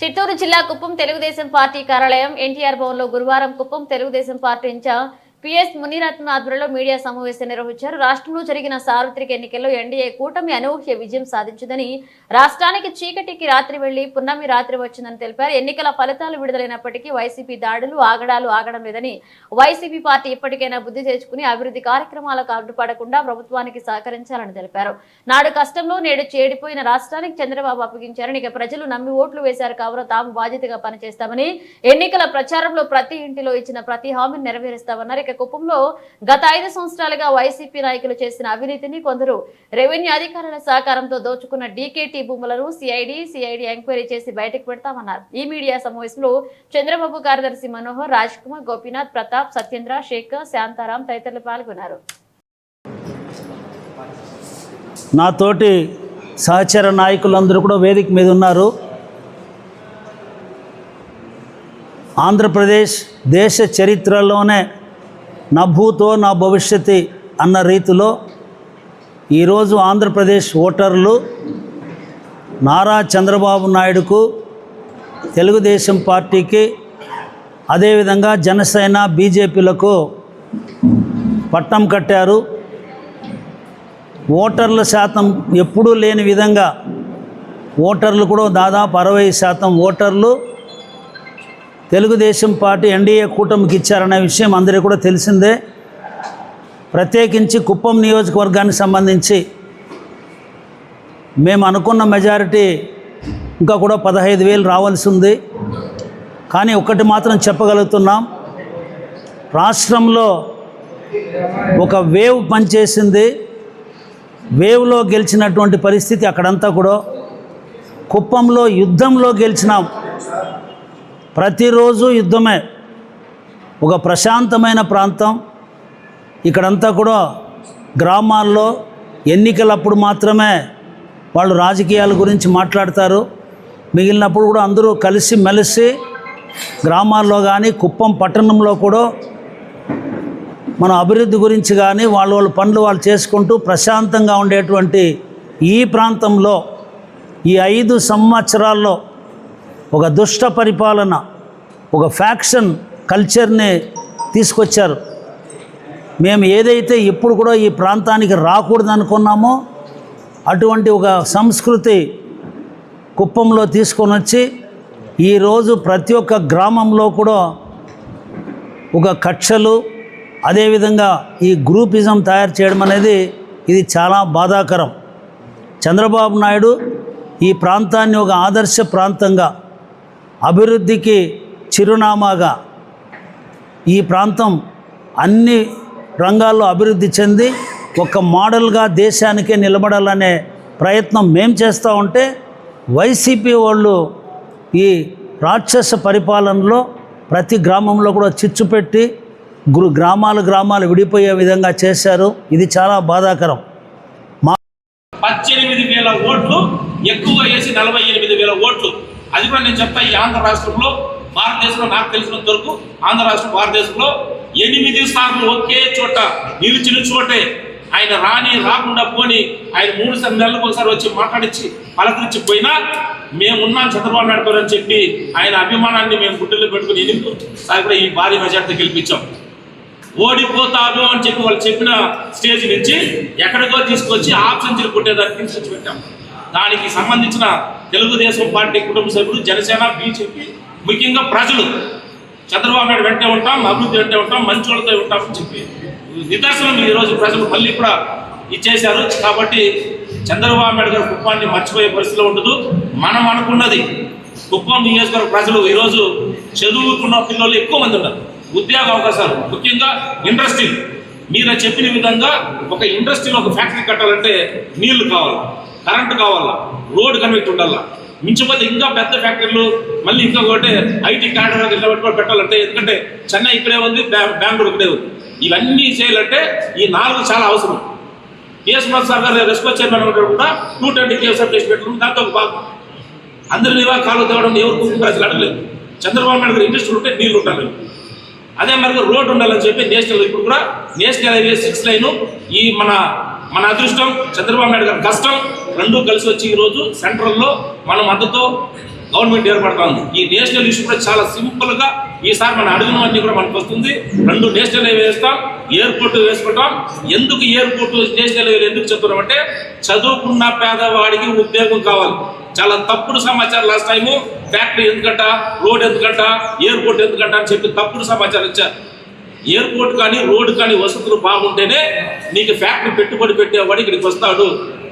చిత్తూరు జిల్లా కుప్పం తెలుగుదేశం పార్టీ కార్యాలయం ఎన్టీఆర్ భవన్లో గురువారం Kuppam Telugu Desam party incharge P S Muniratna ఆధ్వర్యంలో మీడియా సమావేశం నిర్వహించారు. రాష్ట్రంలో జరిగిన సార్వత్రిక ఎన్నికల్లో ఎన్డీఏ కూటమి అనూహ్య విజయం సాధించిందని రాష్ట్రానికి చీకటికి రాత్రి వెళ్ళి పున్నమి రాత్రి వచ్చిందని తెలిపారు. ఎన్నికల ఫలితాలు విడుదలైనప్పటికీ వైసీపీ దాడులు ఆగడాలు ఆగడం లేదని వైసీపీ పార్టీ ఇప్పటికైనా బుద్ధి తెచ్చుకుని అభివృద్ధి కార్యక్రమాలకు అడ్డుపడకుండా ప్రభుత్వానికి సహకరించాలని తెలిపారు. నాడు కష్టంలో నేడు చేడిపోయిన రాష్ట్రానికి చంద్రబాబు అప్పగించారని ఇక ప్రజలు నమ్మి ఓట్లు వేశారు కావున తాము బాధ్యతగా పనిచేస్తామని ఎన్నికల ప్రచారంలో ప్రతి ఇంటిలో ఇచ్చిన ప్రతి హామీని నెరవేరుస్తామన్నారు. ఇక కుప్పంలో గత ఐదు సంవత్సరాలుగా వైసీపీ నాయకులు చేసిన అవినీతిని కొందరు రెవెన్యూ అధికారుల సహకారంతో దోచుకున్న డీకేటీ భూములను సిఐడి సిఐడి ఎంక్వైరీ చేసి బయటకు పెడతామన్నారు. ఈ మీడియా సమావేశంలో చంద్రబాబు కార్యదర్శి మనోహర్ రాజ్ కుమార్ గోపీనాథ్ ప్రతాప్ సత్యేంద్ర శేఖర్ శాంతారాం తదితరులు పాల్గొన్నారు. నాతోటి సహచర నాయకులందరూ కూడా వేదిక మీద ఉన్నారు. ఆంధ్రప్రదేశ్ దేశ చరిత్రలోనే నా భూతో నా భవిష్యత్తి అన్న రీతిలో ఈరోజు ఆంధ్రప్రదేశ్ ఓటర్లు నారా చంద్రబాబు నాయుడుకు తెలుగుదేశం పార్టీకి అదేవిధంగా జనసేన బీజేపీలకు పట్టం కట్టారు. ఓటర్ల శాతం ఎప్పుడూ లేని విధంగా ఓటర్లు కూడా దాదాపు అరవై శాతం ఓటర్లు తెలుగుదేశం పార్టీ ఎన్డీఏ కూటమికి ఇచ్చారనే విషయం అందరికీ కూడా తెలిసిందే. ప్రత్యేకించి కుప్పం నియోజకవర్గానికి సంబంధించి మేము అనుకున్న మెజారిటీ ఇంకా కూడా పదహైదు వేలు రావాల్సి ఉంది. కానీ ఒకటి మాత్రం చెప్పగలుగుతున్నాం. రాష్ట్రంలో ఒక వేవ్ పనిచేసింది. వేవ్లో గెలిచినటువంటి పరిస్థితి అక్కడంతా కూడా. కుప్పంలో యుద్ధంలో గెలిచినాం. ప్రతిరోజు యుద్ధమే. ఒక ప్రశాంతమైన ప్రాంతం. ఇక్కడంతా కూడా గ్రామాల్లో ఎన్నికలప్పుడు మాత్రమే వాళ్ళు రాజకీయాల గురించి మాట్లాడతారు. మిగిలినప్పుడు కూడా అందరూ కలిసి మెలిసి గ్రామాల్లో కానీ కుప్పం పట్టణంలో కూడా మన అభివృద్ధి గురించి కానీ వాళ్ళ వాళ్ళ పనులు వాళ్ళు చేసుకుంటూ ప్రశాంతంగా ఉండేటువంటి ఈ ప్రాంతంలో ఈ ఐదు సంవత్సరాల్లో ఒక దుష్ట పరిపాలన ఒక ఫ్యాక్షన్ కల్చర్ని తీసుకొచ్చారు. మేము ఏదైతే ఇప్పుడు కూడా ఈ ప్రాంతానికి రాకూడదు అనుకున్నామో అటువంటి ఒక సంస్కృతి కుప్పంలో తీసుకొని వచ్చి ఈరోజు ప్రతి ఒక్క గ్రామంలో కూడా ఒక కక్షలు అదేవిధంగా ఈ గ్రూపిజం తయారు చేయడం అనేది ఇది చాలా బాధాకరం. చంద్రబాబు నాయుడు ఈ ప్రాంతాన్ని ఒక ఆదర్శ ప్రాంతంగా అభివృద్ధికి చిరునామాగా ఈ ప్రాంతం అన్ని రంగాల్లో అభివృద్ధి చెంది ఒక మోడల్గా దేశానికే నిలబడాలనే ప్రయత్నం మేం చేస్తూ ఉంటే వైసీపీ వాళ్ళు ఈ రాక్షస పరిపాలనలో ప్రతి గ్రామంలో కూడా చిచ్చు పెట్టి గురు గ్రామాలు గ్రామాలు విడిపోయే విధంగా చేశారు. ఇది చాలా బాధాకరం. పద్దెనిమిది వేల ఓట్లు ఎక్కువ వేసి నలభై ఎనిమిది వేల ఓట్లు. అది కూడా నేను చెప్తా ఈ ఆంధ్ర రాష్ట్రంలో భారతదేశంలో నాకు తెలిసినంత వరకు ఆంధ్ర రాష్ట్రం భారతదేశంలో ఎనిమిది సార్లు ఒకే చోట నిలిచిన చోటే ఆయన రాని రాకుండా పోని ఆయన మూడు సార్లు నెలలకు ఒకసారి వచ్చి మాట్లాడించి పలకరించి పోయినా మేమున్నాం చంద్రబాబు నాయుడు గారు అని చెప్పి ఆయన అభిమానాన్ని మేము గుడ్డలో పెట్టుకుని ఎనిమిది సార్ కూడా ఈ భారీ మెజార్టీ గెలిపించాం. ఓడిపోతాను అని చెప్పి వాళ్ళు చెప్పిన స్టేజ్ నుంచి ఎక్కడికో తీసుకొచ్చి ఆప్షన్స్లు కొట్టేదానికి తీసుకొచ్చి పెట్టాం. దానికి సంబంధించిన తెలుగుదేశం పార్టీ కుటుంబ సభ్యులు జనసేన బీజేపీ ముఖ్యంగా ప్రజలు చంద్రబాబు నాయుడు వెంటే ఉంటాం అభివృద్ధి వెంటే ఉంటాం మంచి వాళ్ళతో ఉంటామని చెప్పి నిదర్శనం ఈరోజు ప్రజలు మళ్ళీ కూడా ఇచ్చేశారు. కాబట్టి చంద్రబాబు నాయుడు గారి కుప్పాన్ని మర్చిపోయే పరిస్థితిలో ఉండదు. మనం అనుకున్నది కుప్పం నియోజకవర్గ ప్రజలు ఈరోజు చదువుకున్న పిల్లలు ఎక్కువ మంది ఉన్నారు. ఉద్యోగ అవకాశాలు ముఖ్యంగా ఇండస్ట్రీలు మీరు చెప్పిన విధంగా ఒక ఇండస్ట్రీలో ఒక ఫ్యాక్టరీ కట్టాలంటే నీళ్ళు కావాలి. కరెంటు కావాలా? రోడ్ కనెక్ట్ ఉండాలా? మించిపోతే ఇంకా పెద్ద ఫ్యాక్టరీలు మళ్ళీ ఇంకా ఒకటి ఐటీ కారిడార్ నిలబెట్టుకొని పెట్టాలంటే ఎందుకంటే చెన్నై ఇక్కడే ఉంది బెంగళూరు ఇక్కడే ఉంది. ఇవన్నీ చేయాలంటే ఈ నాలుగు చాలా అవసరం. K S Sagar sir RESCO chairman కూడా టూ ట్వంటీ కేఎస్ చేసి పెట్టడం దాంతో ఒక భాగం. అందరి ఇవా కాలు తేవడం ఎవరు కుటుంబ అడగలేదు చంద్రబాబు నాయుడు గారు ఇండస్ట్రీ ఉంటే నీళ్ళు ఉండాలి. అదే మరి రోడ్ ఉండాలని చెప్పి నేషనల్ ఇప్పుడు కూడా నేషనల్ హైవే సిక్స్ లైన్ ఈ మన మన అదృష్టం చంద్రబాబు నాయుడు గారి కష్టం రెండూ కలిసి వచ్చి ఈరోజు సెంట్రల్లో మన మద్దతు గవర్నమెంట్ ఏర్పడుతుంది. ఈ నేషనల్ ఇష్యూ కూడా చాలా సింపుల్గా ఈసారి మనం అడిగినవన్నీ కూడా మనకు వస్తుంది. రెండు నేషనల్ హైవే వేస్తాం ఎయిర్పోర్ట్ వేసుకుంటాం. ఎందుకు ఎయిర్పోర్ట్ నేషనల్ హైవే ఎందుకు చెప్తున్నాం అంటే చదువుకున్న పేదవాడికి ఉద్యోగం కావాలి. చాలా తప్పుడు సమాచారం లాస్ట్ టైము ఫ్యాక్టరీ ఎందుకంట రోడ్ ఎందుకంట ఎయిర్పోర్ట్ ఎందుకంట అని చెప్పి తప్పుడు సమాచారం ఇచ్చారు. ఎయిర్పోర్ట్ కానీ రోడ్డు కానీ వసతులు బాగుంటేనే నీకు ఫ్యాక్టరీ పెట్టుబడి పెట్టేవాడు ఇక్కడికి వస్తాడు.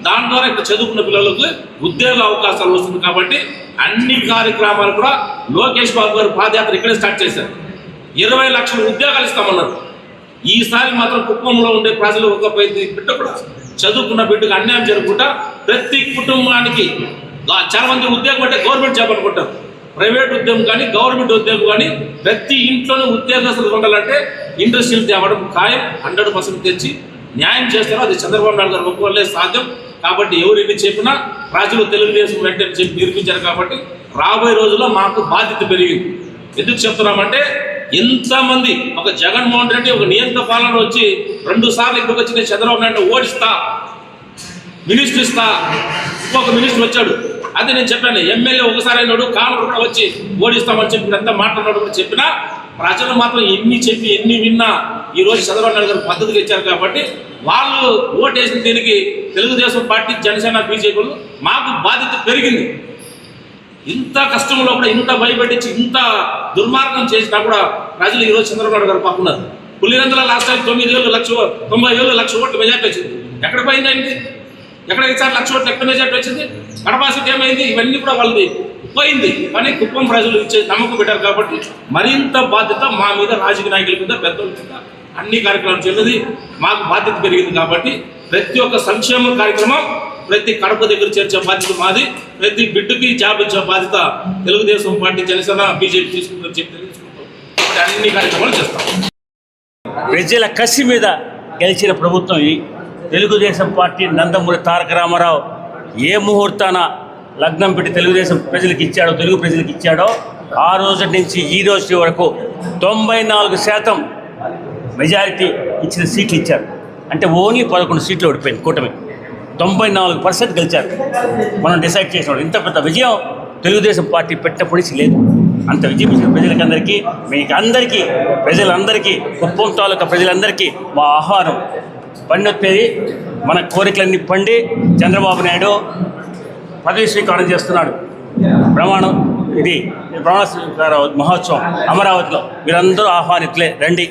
దాని ద్వారా ఇక్కడ చదువుకున్న పిల్లలకు ఉద్యోగ అవకాశాలు వస్తుంది కాబట్టి అన్ని కార్యక్రమాలు కూడా లోకేష్ బాబు గారు పాదయాత్ర ఇక్కడే స్టార్ట్ చేశారు. ఇరవై లక్షల ఉద్యోగాలు ఇస్తామన్నారు. ఈసారి మాత్రం కుప్పంలో ఉండే ప్రజలు ఒక పది బిడ్డ కూడా చదువుకున్న బిడ్డకు అన్యాయం జరుగుకుంటా ప్రతి కుటుంబానికి చాలా మంది ఉద్యోగం అంటే గవర్నమెంట్ జాబ్ అనుకుంటారు. ప్రైవేట్ ఉద్యోగం కానీ గవర్నమెంట్ ఉద్యోగం కానీ ప్రతి ఇంట్లోనూ ఉద్యోగస్తులు ఉండాలంటే ఇండస్ట్రీలు తేవడం ఖాయం. హండ్రెడ్ పర్సెంట్ తెచ్చి న్యాయం చేస్తారో. అది చంద్రబాబు నాయుడు గారు ఒప్పుకోలే సాధ్యం. కాబట్టి ఎవరు ఎన్ని చెప్పినా ప్రజలు తెలుగుదేశం వెంటనే చెప్పి నిరూపించారు కాబట్టి రాబోయే రోజుల్లో మాకు బాధ్యత పెరిగింది. ఎందుకు చెప్తున్నామంటే ఎంతమంది ఒక జగన్మోహన్ రెడ్డి ఒక నియంత్ర పాలన వచ్చి రెండు సార్లు ఇక్కడికి వచ్చి నేను చంద్రబాబు నాయుడు ఓడిస్తా మినిస్టర్ ఇస్తా ఇంకొక మినిస్టర్ వచ్చాడు. అది నేను చెప్పాను ఎమ్మెల్యే ఒకసారి అయినాడు కాలం కూడా వచ్చి ఓడిస్తామని చెప్పి ఎంత మాట్లాడినాడు కూడా చెప్పినా ప్రజలు మాత్రం ఎన్ని చెప్పి ఎన్ని విన్నా ఈ రోజు చంద్రబాబు నాయుడు గారు పద్ధతిగా ఇచ్చారు కాబట్టి వాళ్ళు ఓటేసిన దీనికి తెలుగుదేశం పార్టీ జనసేన బీజేపీలు మాకు బాధ్యత పెరిగింది. ఇంత కష్టంలో కూడా ఇంత భయపెట్టించి ఇంత దుర్మార్గం చేసినా కూడా ప్రజలు ఈరోజు చంద్రబాబు గారు పక్కున్నారు. పులివెందుల లాస్ట్ టైం తొమ్మిది వేలు లక్ష తొంభై వేలు లక్ష ఓట్లు మెజార్టీ వచ్చింది. ఎక్కడ పోయిందండి ఎక్కడ ఇచ్చారు లక్ష ఓట్లు? ఎక్కడ మెజార్టీ వచ్చింది? కడప ఏమైంది? ఇవన్నీ కూడా వాళ్ళది పోయింది కానీ కుప్పం ప్రజలు ఇచ్చే నమ్మకం పెట్టారు కాబట్టి మరింత బాధ్యత మా మీద రాజకీయ నాయకుల మీద పెద్దల మీద. అన్ని కార్యక్రమాలు చెల్లది. మాకు బాధ్యత పెరిగింది కాబట్టి ప్రతి ఒక్క సంక్షేమ కార్యక్రమం ప్రతి కడప దగ్గర చేర్చే బాధ్యత మాది. ప్రతి బిడ్డకి జాబ్ ఇచ్చే బాధ్యత తెలుగుదేశం పార్టీ జనసేన బీజేపీ తీసుకుందని చెప్పి తెలుసుకుంటాం. అన్ని కార్యక్రమాలు చేస్తాం. ప్రజల కసి మీద గెలిచిన ప్రభుత్వం తెలుగుదేశం పార్టీ నందమూరి తారక రామారావు. ఏ ముహూర్తాన లగ్నం పెట్టి తెలుగుదేశం ప్రజలకు ఇచ్చాడో తెలుగు ప్రజలకు ఇచ్చాడో ఆ రోజు నుంచి ఈ రోజు వరకు తొంభై నాలుగు శాతం మెజారిటీ ఇచ్చిన సీట్లు ఇచ్చారు. అంటే ఓన్లీ పదకొండు సీట్లు ఓడిపోయింది కూటమి. తొంభై నాలుగు పర్సెంట్ గెలిచారు. మనం డిసైడ్ చేసినాడు ఇంత పెద్ద విజయం తెలుగుదేశం పార్టీ పెట్టినప్పటి నుంచి లేదు. అంత విజయం ఇచ్చిన ప్రజలకందరికీ మీకు అందరికీ ప్రజలందరికీ కుప్పం తాలూకా ప్రజలందరికీ మా ఆహ్వానం. పండొత్తేది మన కోరికలన్నీ పండి చంద్రబాబు నాయుడు పదవి స్వీకారం చేస్తున్నాడు. ప్రమాణం ఇది. ప్రమాణ స్వీకార మహోత్సవం అమరావతిలో. మీరందరూ ఆహ్వానితులే. రండి.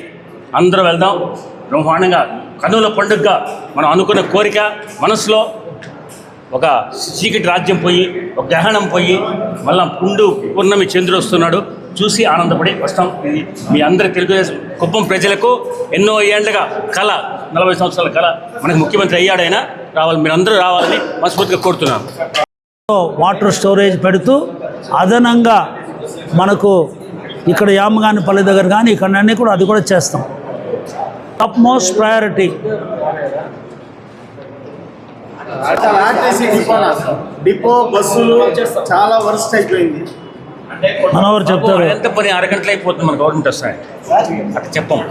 అందరూ వెళ్దాం. బ్రహ్మాండంగా కనుల పండుగగా మనం అనుకున్న కోరిక మనసులో ఒక చీకటి రాజ్యం పోయి ఒక గ్రహణం పోయి మళ్ళా పుండు పూర్ణమి చంద్రుడు వస్తున్నాడు. చూసి ఆనందపడి వస్తాం. ఇది మీ అందరి తెలుగుదేశం కుప్పం ప్రజలకు ఎన్నో ఏళ్ళగా కళ నలభై సంవత్సరాల కళ. మనకు ముఖ్యమంత్రి అయ్యాడైనా రావాలి. మీరందరూ రావాలని మనస్ఫూర్తిగా కోరుతున్నాను. వాటర్ స్టోరేజ్ పెడుతూ అదనంగా మనకు ఇక్కడ యామగానిపల్లి దగ్గర కానీ ఇక్కడ అన్నీ కూడా అది కూడా చేస్తాం. టాప్ మోస్ట్ ప్రయారిటీ డిపో బస్సులు చాలా వరస్ట్ అయిపోయింది. మనోహర్ చెప్తారు. ఎంత పని అరగంటలు అయిపోతుంది మన గవర్నమెంట్ వస్తాయి అట్లా చెప్పం.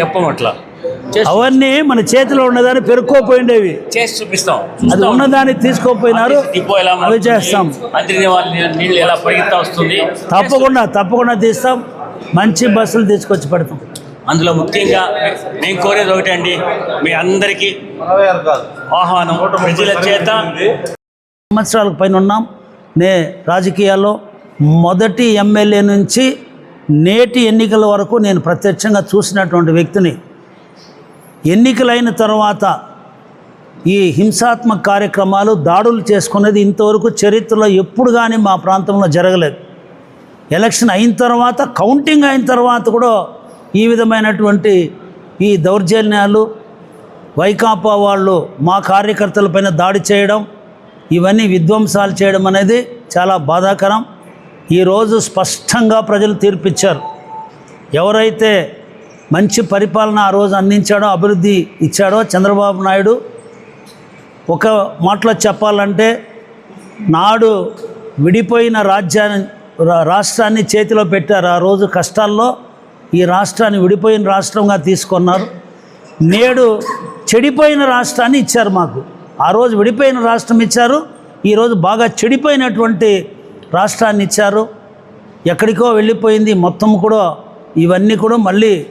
చెప్పం అట్లా. అవన్నీ మన చేతిలో ఉన్నదాన్ని పెరుక్కోపోయిండేవి. చేసి చూపిస్తాం. అది. ఉన్నదాన్ని తీసుకోపోయినారు. అవి చేస్తాం. మంత్రి నీళ్ళు ఎలా పరిగెత్తా వస్తుంది? తప్పకుండా తప్పకుండా తీస్తాం. మంచి బస్సులు తీసుకొచ్చి పెడతాం. అందులో ముఖ్యంగా నేను కోరేది ఒకటే అండి మీ అందరికీ ఆహ్వానం. ప్రజల చేత సంవత్సరాలకు పైన ఉన్నాం. నే రాజకీయాల్లో మొదటి ఎమ్మెల్యే నుంచి నేటి ఎన్నికల వరకు నేను ప్రత్యక్షంగా చూసినటువంటి వ్యక్తిని ఎన్నికలైన తర్వాత ఈ హింసాత్మక కార్యక్రమాలు దాడులు చేసుకునేది ఇంతవరకు చరిత్రలో ఎప్పుడు కానీ మా ప్రాంతంలో జరగలేదు. ఎలక్షన్ అయిన తర్వాత కౌంటింగ్ అయిన తర్వాత కూడా ఈ విధమైనటువంటి ఈ దౌర్జన్యాలు వైకాపా వాళ్ళు మా కార్యకర్తలపైన దాడి చేయడం ఇవన్నీ విధ్వంసాలు చేయడం అనేది చాలా బాధాకరం. ఈరోజు స్పష్టంగా ప్రజలు తీర్పిచ్చారు. ఎవరైతే మంచి పరిపాలన ఆ రోజు అందించాడో అభివృద్ధి ఇచ్చాడో చంద్రబాబు నాయుడు. ఒక మాటలో చెప్పాలంటే నాడు విడిపోయిన రాజ్యాన్ని రాష్ట్రాన్ని చేతిలో పెట్టారు. ఆ రోజు కష్టాల్లో ఈ రాష్ట్రాన్ని విడిపోయిన రాష్ట్రంగా తీసుకున్నారు. నేడు చెడిపోయిన రాష్ట్రాన్ని ఇచ్చారు మాకు. ఆ రోజు విడిపోయిన రాష్ట్రం ఇచ్చారు. ఈరోజు బాగా చెడిపోయినటువంటి రాష్ట్రాన్ని ఇచ్చారు. ఎక్కడికో వెళ్ళిపోయింది. మొత్తం కూడా ఇవన్నీ కూడా మళ్ళీ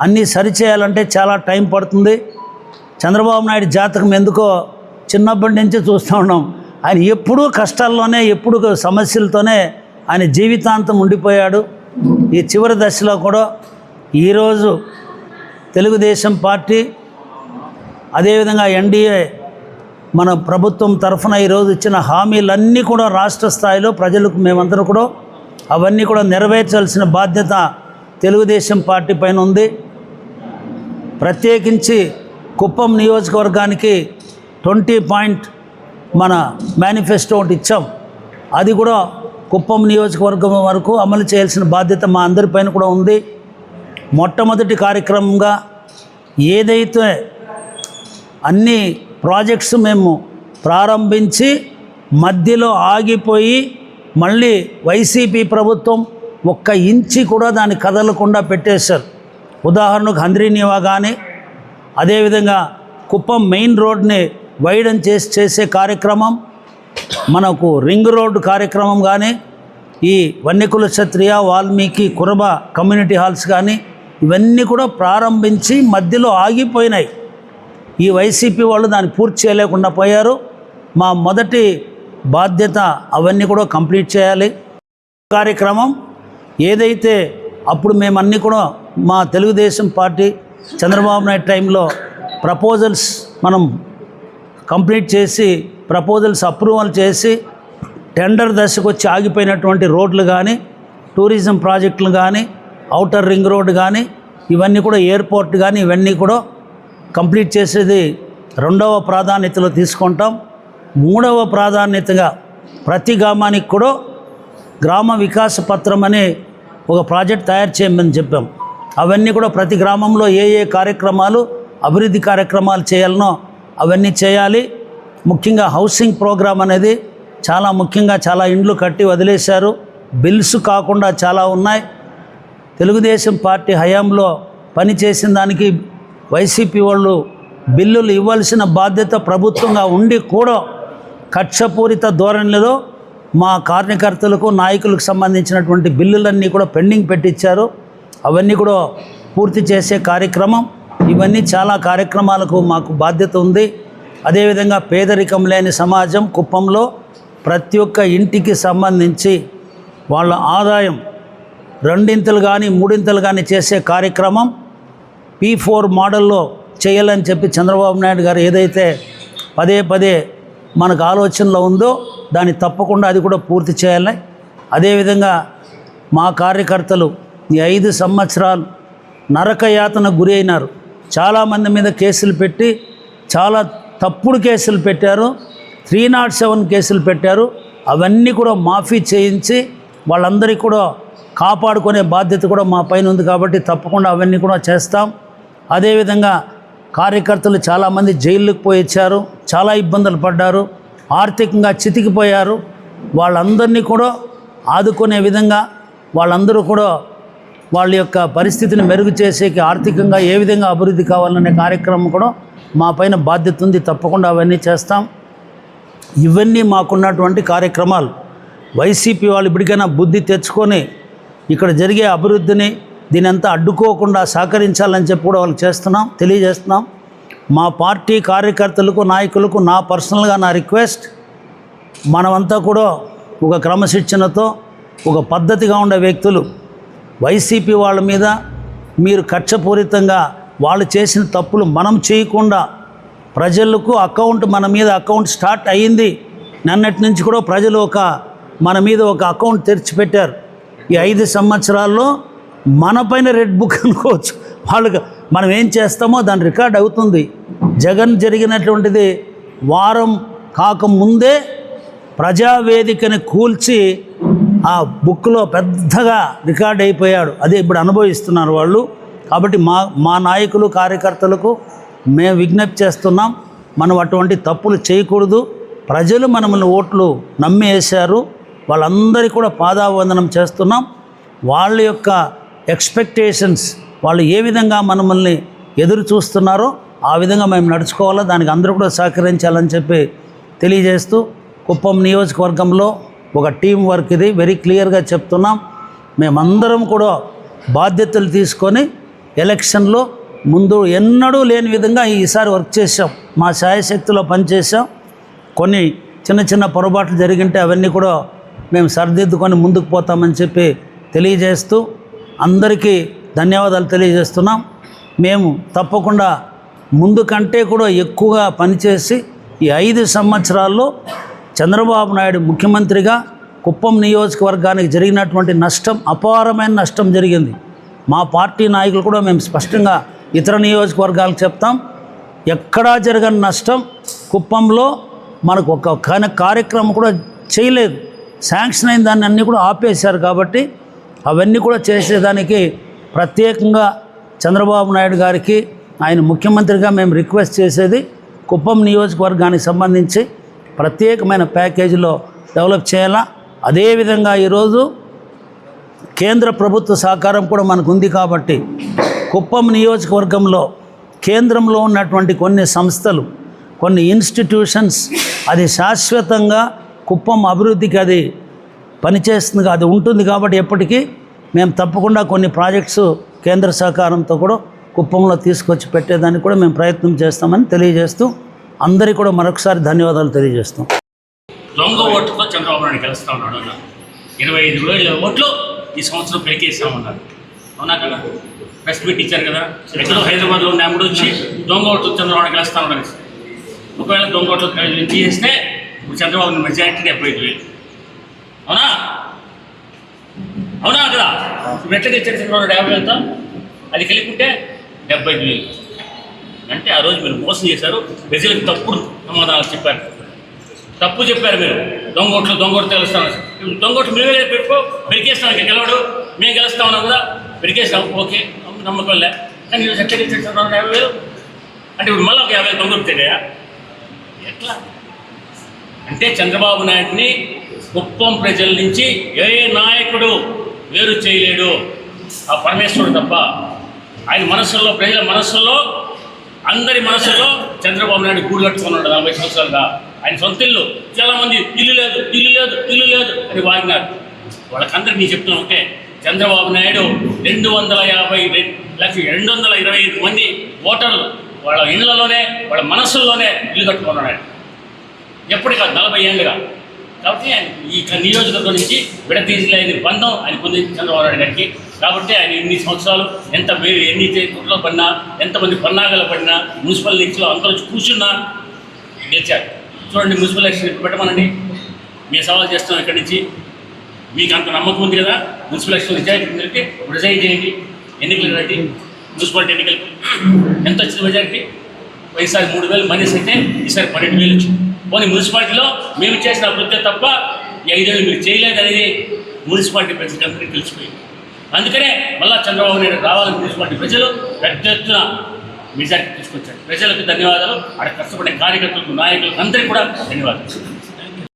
అన్నీ సరిచేయాలంటే చాలా టైం పడుతుంది. చంద్రబాబు నాయుడు జాతకం ఎందుకో చిన్నప్పటి నుంచి చూస్తూ ఉన్నాం. ఆయన ఎప్పుడూ కష్టాల్లోనే ఎప్పుడు సమస్యలతోనే ఆయన జీవితాంతం ఉండిపోయాడు. ఈ చివరి దశలో కూడా ఈరోజు తెలుగుదేశం పార్టీ అదేవిధంగా ఎన్డీఏ మన ప్రభుత్వం తరఫున ఈరోజు ఇచ్చిన హామీలన్నీ కూడా రాష్ట్ర స్థాయిలో ప్రజలకు మేమందరూ కూడా అవన్నీ కూడా నెరవేర్చాల్సిన బాధ్యత తెలుగుదేశం పార్టీ పైన ఉంది. ప్రత్యేకించి కుప్పం నియోజకవర్గానికి ట్వంటీ పాయింట్ మన మేనిఫెస్టో ఒకటి ఇచ్చాం. అది కూడా కుప్పం నియోజకవర్గం వరకు అమలు చేయాల్సిన బాధ్యత మా అందరిపైన కూడా ఉంది. మొట్టమొదటి కార్యక్రమంగా ఏదైతే అన్ని ప్రాజెక్ట్స్ మేము ప్రారంభించి మధ్యలో ఆగిపోయి మళ్ళీ వైసీపీ ప్రభుత్వం ఒక్క ఇంచి కూడా దాన్ని కదలకుండా పెట్టేశారు. ఉదాహరణకు హంద్రీనివా కానీ అదేవిధంగా కుప్పం మెయిన్ రోడ్ని వైడన్ చేసి చేసే కార్యక్రమం మనకు రింగ్ రోడ్డు కార్యక్రమం కానీ ఈ వన్యకుల క్షత్రియ వాల్మీకి కురబ కమ్యూనిటీ హాల్స్ కానీ ఇవన్నీ కూడా ప్రారంభించి మధ్యలో ఆగిపోయినాయి. ఈ వైసీపీ వాళ్ళు దాన్ని పూర్తి చేయలేకుండా పోయారు. మా మొదటి బాధ్యత అవన్నీ కూడా కంప్లీట్ చేయాలి. కార్యక్రమం ఏదైతే అప్పుడు మేమన్నీ కూడా మా తెలుగుదేశం పార్టీ చంద్రబాబు నాయుడు టైంలో ప్రపోజల్స్ మనం కంప్లీట్ చేసి ప్రపోజల్స్ అప్రూవల్ చేసి టెండర్ దశకు వచ్చి ఆగిపోయినటువంటి రోడ్లు కానీ టూరిజం ప్రాజెక్టులు కానీ అవుటర్ రింగ్ రోడ్ కానీ ఇవన్నీ కూడా ఎయిర్పోర్ట్ కానీ ఇవన్నీ కూడా కంప్లీట్ చేసేది రెండవ ప్రాధాన్యతలో తీసుకుంటాం. మూడవ ప్రాధాన్యతగా ప్రతి గ్రామానికి కూడా గ్రామ వికాస పత్రం అనే ఒక ప్రాజెక్ట్ తయారు చేయమని చెప్పాం. అవన్నీ కూడా ప్రతి గ్రామంలో ఏ ఏ కార్యక్రమాలు అభివృద్ధి కార్యక్రమాలు చేయాలనో అవన్నీ చేయాలి. ముఖ్యంగా హౌసింగ్ ప్రోగ్రాం అనేది చాలా ముఖ్యంగా చాలా ఇండ్లు కట్టి వదిలేశారు. బిల్స్ కాకుండా చాలా ఉన్నాయి. తెలుగుదేశం పార్టీ హయాంలో పనిచేసిన దానికి వైసీపీ వాళ్ళు బిల్లులు ఇవ్వాల్సిన బాధ్యత ప్రభుత్వంగా ఉండి కూడా కక్షపూరిత ధోరణిలో మా కార్యకర్తలకు నాయకులకు సంబంధించినటువంటి బిల్లులన్నీ కూడా పెండింగ్ పెట్టించారు అవన్నీ కూడా పూర్తి చేసే కార్యక్రమం. ఇవన్నీ చాలా కార్యక్రమాలకు మాకు బాధ్యత ఉంది. అదేవిధంగా పేదరికం లేని సమాజం కుప్పంలో ప్రతి ఒక్క ఇంటికి సంబంధించి వాళ్ళ ఆదాయం రెండింతలు కానీ మూడింతలు కానీ చేసే కార్యక్రమం పీ ఫోర్ మోడల్లో చేయాలని చెప్పి చంద్రబాబు నాయుడు గారు ఏదైతే పదే పదే మనకు ఆలోచనలో ఉందో దాన్ని తప్పకుండా అది కూడా పూర్తి చేయాలి. అదేవిధంగా మా కార్యకర్తలు ఈ ఐదు సంవత్సరాలు నరకయాతన గురి అయినారు. చాలామంది మీద కేసులు పెట్టి చాలా తప్పుడు కేసులు పెట్టారు. త్రీ నాట్ సెవెన్ కేసులు పెట్టారు. అవన్నీ కూడా మాఫీ చేయించి వాళ్ళందరికీ కూడా కాపాడుకునే బాధ్యత కూడా మా పైన ఉంది కాబట్టి తప్పకుండా అవన్నీ కూడా చేస్తాం. అదేవిధంగా కార్యకర్తలు చాలామంది జైళ్ళకు పోయి ఇచ్చారు చాలా ఇబ్బందులు పడ్డారు. ఆర్థికంగా చితికిపోయారు. వాళ్ళందరినీ కూడా ఆదుకునే విధంగా వాళ్ళందరూ కూడా వాళ్ళ యొక్క పరిస్థితిని మెరుగు చేసేకి ఆర్థికంగా ఏ విధంగా అభివృద్ధి కావాలనే కార్యక్రమం కూడా మా పైన బాధ్యత ఉంది. తప్పకుండా అవన్నీ చేస్తాం. ఇవన్నీ మాకున్నటువంటి కార్యక్రమాలు. వైసీపీ వాళ్ళు ఇప్పటికైనా బుద్ధి తెచ్చుకొని ఇక్కడ జరిగే అభివృద్ధిని దీని అంతా అడ్డుకోకుండా సహకరించాలని చెప్పి కూడా వాళ్ళకి చేస్తున్నాం తెలియజేస్తున్నాం. మా పార్టీ కార్యకర్తలకు నాయకులకు నా పర్సనల్గా నా రిక్వెస్ట్ మనమంతా కూడా ఒక క్రమశిక్షణతో ఒక పద్ధతిగా ఉండే వ్యక్తులు వైసీపీ వాళ్ళ మీద మీరు కక్షపూరితంగా వాళ్ళు చేసిన తప్పులు మనం చేయకుండా ప్రజలకు అకౌంట్ మన మీద అకౌంట్ స్టార్ట్ అయ్యింది. నిన్నటి నుంచి కూడా ప్రజలు ఒక మన మీద ఒక అకౌంట్ తెరిచిపెట్టారు. ఈ ఐదు సంవత్సరాల్లో మన పైన రెడ్ బుక్ అనుకోవచ్చు. వాళ్ళకి మనం ఏం చేస్తామో దాని రికార్డ్ అవుతుంది. జగన్ జరిగినటువంటిది వారం కాకముందే ప్రజావేదికని కూల్చి ఆ బుక్లో పెద్దగా రికార్డ్ అయిపోయాడు. అదే ఇప్పుడు అనుభవిస్తున్నారు వాళ్ళు. కాబట్టి మా మా నాయకులు కార్యకర్తలకు మేము విజ్ఞప్తి చేస్తున్నాం. మనం అటువంటి తప్పులు చేయకూడదు. ప్రజలు మనల్ని ఓట్లు నమ్మి వేశారు వాళ్ళందరికీ కూడా పాదావందనం చేస్తున్నాం. వాళ్ళ యొక్క ఎక్స్పెక్టేషన్స్ వాళ్ళు ఏ విధంగా మనల్ని ఎదురు చూస్తున్నారో ఆ విధంగా మేము నడుచుకోవాలో. దానికి అందరూ కూడా సహకరించాలని చెప్పి తెలియజేస్తూ కుప్పం నియోజకవర్గంలో ఒక టీం వర్క్ ఇది. వెరీ క్లియర్గా చెప్తున్నాం. మేమందరం కూడా బాధ్యతలు తీసుకొని ఎలక్షన్లో ముందు ఎన్నడూ లేని విధంగా ఈసారి వర్క్ చేసాం మా శాయశక్తిలో పనిచేసాం కొన్ని చిన్న చిన్న పొరపాట్లు జరిగింటే అవన్నీ కూడా మేము సరిదిద్దుకొని ముందుకు పోతామని చెప్పి తెలియజేస్తూ అందరికీ ధన్యవాదాలు తెలియజేస్తున్నాం. మేము తప్పకుండా ముందు కంటే కూడా ఎక్కువగా పనిచేసి ఈ ఐదు సంవత్సరాల్లో చంద్రబాబు నాయుడు ముఖ్యమంత్రిగా కుప్పం నియోజకవర్గానికి జరిగినటువంటి నష్టం అపారమైన నష్టం జరిగింది. మా పార్టీ నాయకులు కూడా మేము స్పష్టంగా ఇతర నియోజకవర్గాలకు చెప్తాం. ఎక్కడా జరగని నష్టం కుప్పంలో మనకు ఒక కార్యక్రమం కూడా చేయలేదు. శాంక్షన్ అయిన దాన్ని అన్నీ కూడా ఆపేశారు కాబట్టి అవన్నీ కూడా చేసేదానికి ప్రత్యేకంగా చంద్రబాబు నాయుడు గారికి ఆయన ముఖ్యమంత్రిగా మేము రిక్వెస్ట్ చేసేది కుప్పం నియోజకవర్గానికి సంబంధించి ప్రత్యేకమైన ప్యాకేజీలో డెవలప్ చేయాలా? అదేవిధంగా ఈరోజు కేంద్ర ప్రభుత్వ సహకారం కూడా మనకు ఉంది కాబట్టి కుప్పం నియోజకవర్గంలో కేంద్రంలో ఉన్నటువంటి కొన్ని సంస్థలు కొన్ని ఇన్స్టిట్యూషన్స్ అది శాశ్వతంగా కుప్పం అభివృద్ధికి అది పనిచేస్తుంది అది ఉంటుంది కాబట్టి ఎప్పటికీ మేము తప్పకుండా కొన్ని ప్రాజెక్ట్స్ కేంద్ర సహకారంతో కూడా కుప్పంలో తీసుకొచ్చి పెట్టేదానికి కూడా మేము ప్రయత్నం చేస్తామని తెలియజేస్తూ అందరికీ కూడా మరొకసారి ధన్యవాదాలు తెలియజేస్తాం. దొంగ ఓట్లతో చంద్రబాబు నాయుడు గెలుస్తా ఉన్నాడు అన్న ఇరవై ఐదు వేల ఓట్లు ఈ సంవత్సరం పెరికేసామన్నారు అవునా కదా? ప్రెస్ మీట్ ఇచ్చారు కదా? ఎక్కడో హైదరాబాద్లో ఉన్న అమ్ముడు వచ్చి దొంగ ఓట్లు చంద్రబాబు నాయుడు గెలుస్తా ఉన్నాడు ఒకవేళ దొంగ ఓట్లు చేస్తే చంద్రబాబు మెజారిటీ డెబ్బై ఐదు వేలు అవునా? అవునా కదా? ఇప్పుడు ఎట్లా తెచ్చారు యాభై వేలతో అది కలిపుంటే డెబ్బై ఐదు వేలు. అంటే ఆ రోజు మీరు మోసం చేశారు. ప్రజలకు తప్పుడు సమాధానాలు చెప్పారు. తప్పు చెప్పారు మీరు. దొంగోట్లు దొంగోట్లు తెలుస్తాను దొంగోట్లు మేమే కదా పెట్టుకో. పెరికేస్తాను ఇంకా గెలవడు. మేము గెలుస్తా ఉన్నాం కదా. పెరికేస్తాం ఓకే. నమ్మకం లే. కానీ ఈరోజు ఎట్లా గెలిచేస్తున్నారు యాభై వేలు? అంటే ఇప్పుడు మళ్ళీ ఒక యాభై వేలు దొంగలు ఎట్లా? అంటే చంద్రబాబు నాయుడిని కుప్పం ప్రజల నుంచి ఏ నాయకుడు వేరు చేయలేడు. ఆ పరమేశ్వరుడు తప్ప ఆయన మనసుల్లో ప్రజల మనసుల్లో అందరి మనసులో చంద్రబాబు నాయుడు గూడు కట్టుకున్నాడు నలభై సంవత్సరాలుగా. ఆయన సొంత ఇల్లు. చాలామంది ఇల్లు లేదు ఇల్లు లేదు ఇల్లు లేదు అని వాడినారు వాళ్ళకందరికీ నేను చెప్తున్నా ఒకటే. చంద్రబాబు నాయుడు రెండు వందల యాభై లక్ష రెండు వందల ఇరవై ఐదు మంది ఓటర్లు. వాళ్ళ ఇళ్ళలోనే వాళ్ళ మనసుల్లోనే ఇల్లు కట్టుకున్నాడు ఆయన. నలభై ఏళ్ళుగా. కాబట్టి ఆయన ఈ నియోజకవర్గం నుంచి విడతీసలేని బంధం ఆయన పొందింది చంద్రబాబు నాయుడు గారికి. కాబట్టి ఆయన ఎన్ని సంవత్సరాలు ఎంత వేరు ఎన్ని కుట్రలు పడినా ఎంతమంది పన్నాగలు పడినా మున్సిపల్ లీగ్స్లో అందరూ కూర్చున్నా గెలిచారు. చూడండి మున్సిపల్ ఎలక్షన్ పెట్టమనండి? మేము సవాల్ చేస్తున్నాం ఇక్కడి నుంచి. మీకు అంత నమ్మకం ఉంది కదా? మున్సిపల్ ఎలక్షన్ నిజాయితీ రిజైన్ చేయండి. ఎన్నికలు రండి మున్సిపాలిటీ ఎన్నికలకి ఎంత వచ్చింది మెజారిటీ? ఈసారి మూడు వేలు మైనస్ అయితే ఈసారి పన్నెండు వేలు వచ్చింది. పోనీ మున్సిపాలిటీలో మేము చేసిన అభివృద్ధి తప్ప ఐదేళ్ళు మీరు చేయలేదనేది మున్సిపాలిటీ ప్రజలందరికీ తెలిసిపోయింది. అందుకనే మళ్ళా చంద్రబాబు నాయుడు రావాలని మున్సిపాలిటీ ప్రజలు పెద్ద ఎత్తున మెజార్టీ తీసుకొచ్చారు. ప్రజలకు ధన్యవాదాలు. అక్కడ కష్టపడే కార్యకర్తలకు నాయకులకు అందరికీ కూడా ధన్యవాదాలు.